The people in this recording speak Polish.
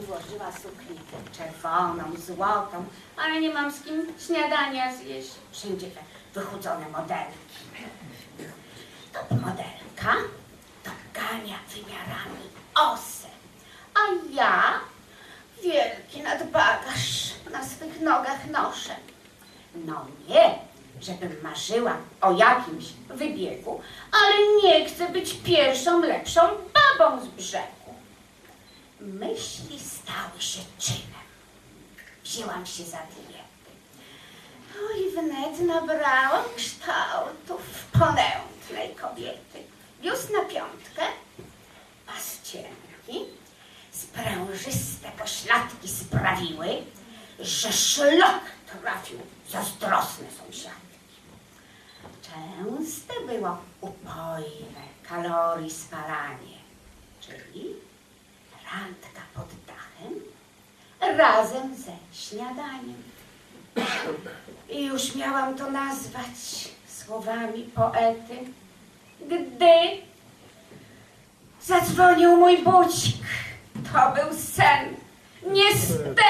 włożyła suknię czerwoną, złotą, ale nie mam z kim śniadania zjeść. Wszędzie te wychudzone modelki. To modelka dogania wymiarami osę, a ja wielki nadbagaż na swych nogach noszę. No nie, żebym marzyła o jakimś wybiegu, ale nie chcę być pierwszą, lepszą babą z brzegu. Myśli stały się czynem. Wzięłam się za dietę. No i wnet nabrałam kształtów ponętnej kobiety. Biust na piątkę, pas cienki, sprężyste pośladki sprawiły, że szlok trafił zazdrosne sąsiadki. Częste było upojne kalorii spalanie, razem ze śniadaniem. I już miałam to nazwać słowami poety, gdy zadzwonił mój budzik. To był sen. Niestety.